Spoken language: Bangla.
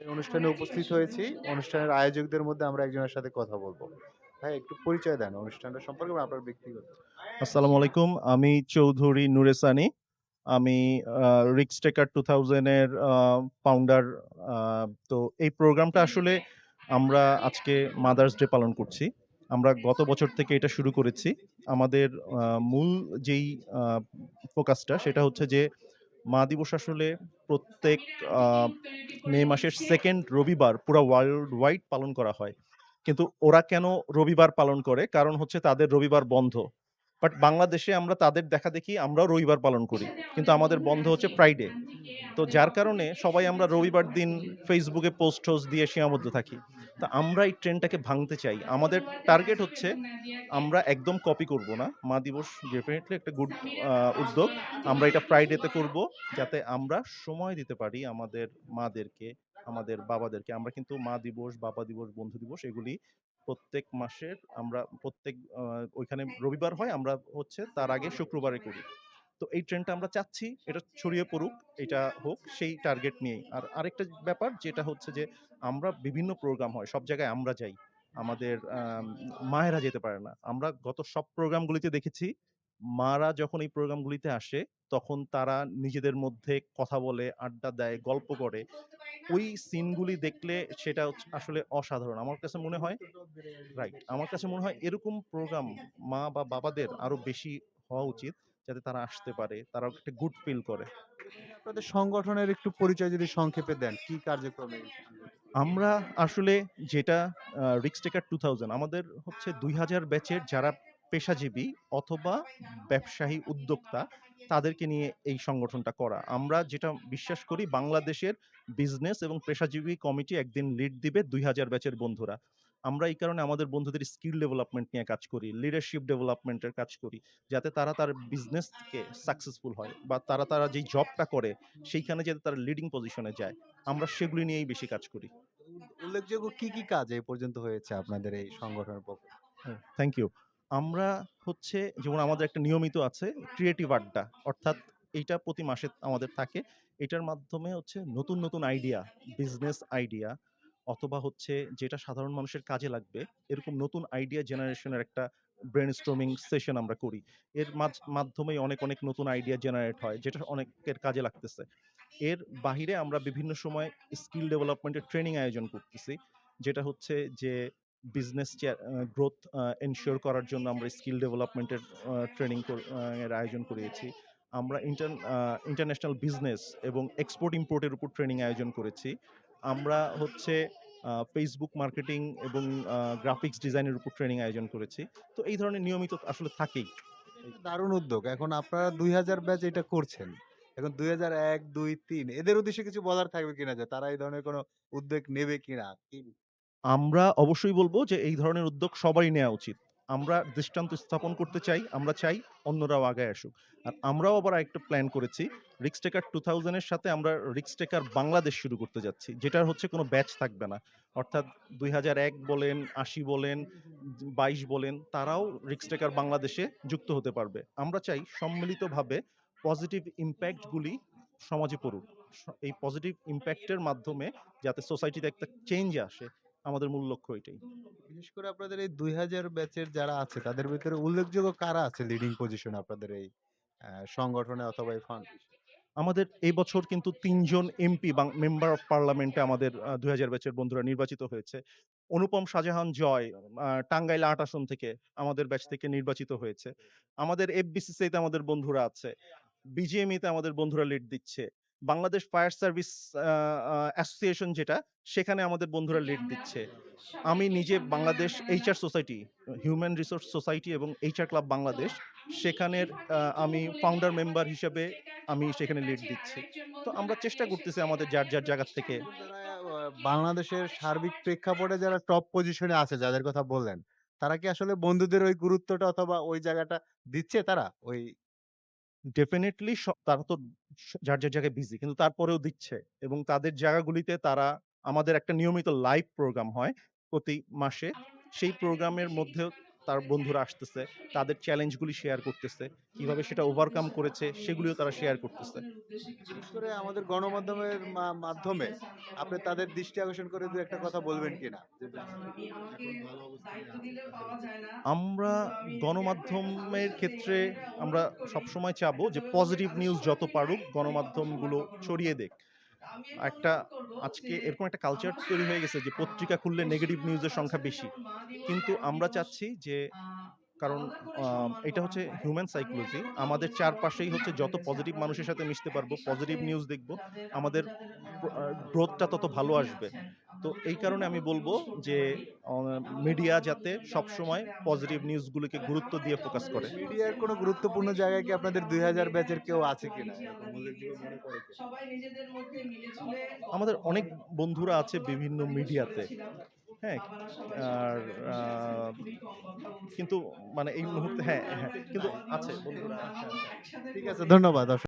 এই অনুষ্ঠানে উপস্থিত হয়েছি। অনুষ্ঠানের আয়োজকদের মধ্যে আমরা একজনের সাথে কথা বলব হ্যাঁ একটু পরিচয় দেন অনুষ্ঠানটা সম্পর্কে আপনার ব্যক্তিগত। আসসালামু আলাইকুম। আমি চৌধুরী নুরেসানি। আমি রিক্স টেকার 2000 এর আ ফাউন্ডার। তো এই প্রোগ্রামটা আসলে আমরা আজকে মাদার্স ডে পালন করছি। আমরা গত বছর থেকে এটা শুরু করেছি। আমাদের মূল যেই ফোকাসটা সেটা হচ্ছে যে মা দিবস আসলে প্রত্যেক মে মাসের সেকেন্ড রবিবার পুরা ওয়ার্ল্ড ওয়াইড পালন করা হয়। কিন্তু ওরা কেন রবিবার পালন করে? কারণ হচ্ছে তাদের রবিবার বন্ধ। বাট বাংলাদেশে আমরা তাদের দেখাদেখি আমরাও রবিবার পালন করি। কিন্তু আমাদের বন্ধ হচ্ছে ফ্রাইডে। তো যার কারণে সবাই আমরা রবিবার দিন ফেসবুকে পোস্ট-টোস্ট দিয়ে সীমাবদ্ধ থাকি। তো আমরা এই ট্রেনটাকে ভাঙতে চাই। আমাদের টার্গেট হচ্ছে আমরা একদম কপি করব না। মা দিবস ডেফিনিটলি একটা গুড উদ্যোগ। আমরা এটা ফ্রাইডেতে করব যাতে আমরা সময় দিতে পারি আমাদের মাদেরকে, আমাদের বাবাদেরকে। আমরা কিন্তু মা দিবস, বাবা দিবস, বন্ধু দিবস এগুলি প্রত্যেক মাসের আমরা প্রত্যেক ওইখানে রবিবার হয় আমরা হচ্ছে তার আগে শুক্রবারে করি। তো এই ট্রেন্ডটা আমরা চাচ্ছি এটা ছড়িয়ে পড়ুক, এটা হোক সেই টার্গেট নিয়েই। আর আরেকটা ব্যাপার যেটা হচ্ছে যে আমরা বিভিন্ন প্রোগ্রাম হয়। সব জায়গায় আমরা যাই। আমাদের মায়েরা যেতে পারে না। আমরা গত সব প্রোগ্রামগুলিতে দেখেছি মারা যখন এই প্রোগ্রামগুলিতে আসে তখন তারা নিজেদের মধ্যে কথা বলে, আড্ডা দেয়, গল্প করে। ওই সিনগুলি দেখলে সেটা আসলে অসাধারণ। আমার কাছে মনে হয় রাইট। আমার কাছে মনে হয় এরকম প্রোগ্রাম মা বা বাবাদের আরও বেশি হওয়া উচিত যাতে তারা আসতে পারে। তারা একটা গুড ফিল করে। তাদের সংগঠনের একটু পরিচয় যদি সংক্ষেপে দেন। কি কার্যক্রমে? আমরা আসলে যেটা রিক্সটেকার রিক্স টেকার 2000 আমাদের হচ্ছে ২০০০ ব্যাচের যারা পেশাজীবী অথবা ব্যবসায়ী উদ্যোক্তা তাদেরকে নিয়ে এই সংগঠনটা করা। আমরা যেটা বিশ্বাস করি বাংলাদেশের বিজনেস এবং পেশাজীবী কমিটি একদিন লিড দিবে ২০০০ ব্যাচের বন্ধুরা। আমরা এই কারণে আমাদের বন্ধুদের স্কিল ডেভেলপমেন্ট নিয়ে কাজ করি। লিডারশিপ ডেভেলপমেন্টের কাজ করি। যাতে তারা তার বিজনেসকে সাকসেসফুল হয় বা তারা, তারা যেই জবটা করে সেইখানে যাতে তারা লিডিং পজিশনে যায়। আমরা সেগুলি নিয়েই বেশি কাজ করি। উল্লেখযোগ্য কি, কি কাজ এই পর্যন্ত হয়েছে আপনাদের এই সংগঠনের পক্ষে? Thank you. আমরা হচ্ছে যেমন আমাদের একটা নিয়মিত আছে ক্রিয়েটিভ আড্ডা। অর্থাৎ এইটা প্রতি মাসে আমাদের থাকে। এটার মাধ্যমে হচ্ছে নতুন, নতুন আইডিয়া, বিজনেস আইডিয়া অথবা হচ্ছে যেটা সাধারণ মানুষের কাজে লাগবে এরকম নতুন আইডিয়া জেনারেশনের একটা ব্রেন ব্রেইনস্টর্মিং সেশন আমরা করি। এর মাঝ মাধ্যমেই অনেক, অনেক নতুন আইডিয়া জেনারেট হয় যেটা অনেকের কাজে লাগতেছে। এর বাহিরে আমরা বিভিন্ন সময় স্কিল ডেভেলপমেন্টের ট্রেনিং আয়োজন করতেছি। যেটা হচ্ছে যে বিজনেস গ্রোথ এনশিওর করার জন্য আমরা স্কিল ডেভেলপমেন্টের ট্রেনিং এর আয়োজন করিয়েছি। আমরা ইন্টার ইন্টারন্যাশনাল বিজনেস এবং এক্সপোর্ট ইম্পোর্ট এর উপর ট্রেনিং আয়োজন করেছি। আমরা হচ্ছে আ Facebook মার্কেটিং এবং গ্রাফিক্স ডিজাইনের উপর ট্রেনিং আয়োজন করেছি। তো এই ধরনের নিয়মিত আসলে থাকেই। দারুণ উদ্যোগ। এখন আপনারা ২০০০ ব্যাচ এটা করছেন। এখন ২০০১, ২, ৩ এদের উদ্দেশ্যে কিছু বলার থাকবে কিনা যে তারা এই ধরনের কোনো উদ্যোগ নেবে কিনা? আমরা অবশ্যই বলব যে এই ধরনের উদ্যোগ সবারই নেওয়া উচিত। আমরা দৃষ্টান্ত স্থাপন করতে চাই। আমরা চাই অন্যরাও আগায় আসুক। আর আমরাও আবার আরেকটা প্ল্যান করেছি। রিক্স টেকার 2000 এর সাথে আমরা রিক্স টেকার বাংলাদেশ শুরু করতে যাচ্ছি। যেটার হচ্ছে কোনো ব্যাচ থাকবে না। অর্থাৎ ২০০১ বলেন, ৮০ বলেন, ২২ বলেন তারাও রিক্স টেকার বাংলাদেশে যুক্ত হতে পারবে। আমরা চাই সম্মিলিতভাবে পজিটিভ ইম্প্যাক্টগুলি সমাজে পড়ুক। এই পজিটিভ ইমপ্যাক্ট এর মাধ্যমে যাতে সোসাইটিতে একটা চেঞ্জ আসে আমাদের মূল লক্ষ্য এটাই। বিশেষ করে আপনাদের এই ২০০০ ব্যাচের যারা আছে তাদের ভেতরে উল্লেখযোগ্য কারা আছে লিডিং পজিশনে আপনাদের এই সংগঠনে অথবা এই ফাউন্ডেশনে? আমাদের এই বছর কিন্তু ৩ জন এমপি বাং মেম্বার অফ পার্লামেন্টে আমাদের আ ২০০০ ব্যাচের বন্ধুরা নির্বাচিত হয়েছে। অনুপম শাহজাহান জয় টাঙ্গাইল আট আসন থেকে আমাদের ব্যাচ থেকে নির্বাচিত হয়েছে। আমাদের এফবিসিসিআই তে আমাদের বন্ধুরা আছে। বিজিএমই তে আমাদের বন্ধুরা লিড দিচ্ছে। বাংলাদেশ ফায়ার সার্ভিস অ্যাসোসিয়েশন যেটা সেখানে আমাদের বন্ধুরা লিড দিচ্ছে। আমি নিজে Bangladesh HR society, human resource society এবং এইচআর ক্লাব বাংলাদেশ সেখানের আমি ফাউন্ডার মেম্বার হিসেবে আমি সেখানে লিড দিচ্ছি। তো আমরা চেষ্টা করতেছি আমাদের যার, যার জায়গা থেকে বাংলাদেশের সার্বিক প্রেক্ষাপটে যারা টপ পজিশনে আছে যাদের কথা বললেন, তারা কি আসলে বন্ধুদের ওই গুরুত্বটা অথবা ওই জায়গাটা দিচ্ছে তারা? ওই ডেফিনিটলি স তারা তো স যার, যার জায়গায় বিজি। কিন্তু তারপরেও দিচ্ছে এবং তাদের জায়গাগুলিতে তারা আমাদের একটা নিয়মিত লাইভ প্রোগ্রাম হয় প্রতি মাসে। সেই প্রোগ্রামের মধ্যেও তার বন্ধুরা আসতেছে, তাদের চ্যালেঞ্জগুলি শেয়ার করতেছে। কীভাবে সেটা ওভারকাম করেছে সেগুলিও তারা শেয়ার করতেছে। বিশেষ করে আমাদের গণমাধ্যমের মা মাধ্যমে আপনি তাদের দৃষ্টি আকর্ষণ করে ২ একটা কথা বলবেন কিনা? আমরা গণমাধ্যমের ক্ষেত্রে আমরা সবসময় চাবো যে পজিটিভ নিউজ যত পারুক গণমাধ্যমগুলো ছড়িয়ে দেক। একটা আজকে এরকম একটা কালচার তৈরি হয়ে গেছে যে পত্রিকা খুললে নেগেটিভ নিউজের সংখ্যা বেশি। কিন্তু আমরা চাচ্ছি যে কারণ এটা হচ্ছে হিউম্যান সাইকোলজি। আমাদের চারপাশেই হচ্ছে যত পজিটিভ মানুষের সাথে মিশতে পারব, পজিটিভ নিউজ দেখব, আমাদের গ্রোথটা তত ভালো আসবে। তো এই কারণে আমি বলব যে মিডিয়া যাতে সবসময় পজিটিভ নিউজগুলোকে গুরুত্ব দিয়ে ফোকাস করে। মিডিয়ার কোনো গুরুত্বপূর্ণ জায়গায় কি আপনাদের ২০০০ ব্যাচের কেউ আছে কিনা? আমাদের অনেক বন্ধুরা আছে বিভিন্ন মিডিয়াতে। হ্যাঁ? আর কিন্তু মানে এই মুহূর্তে হ্যাঁ, হ্যাঁ। কিন্তু আছে বন্ধুরা। ঠিক আছে ধন্যবাদ।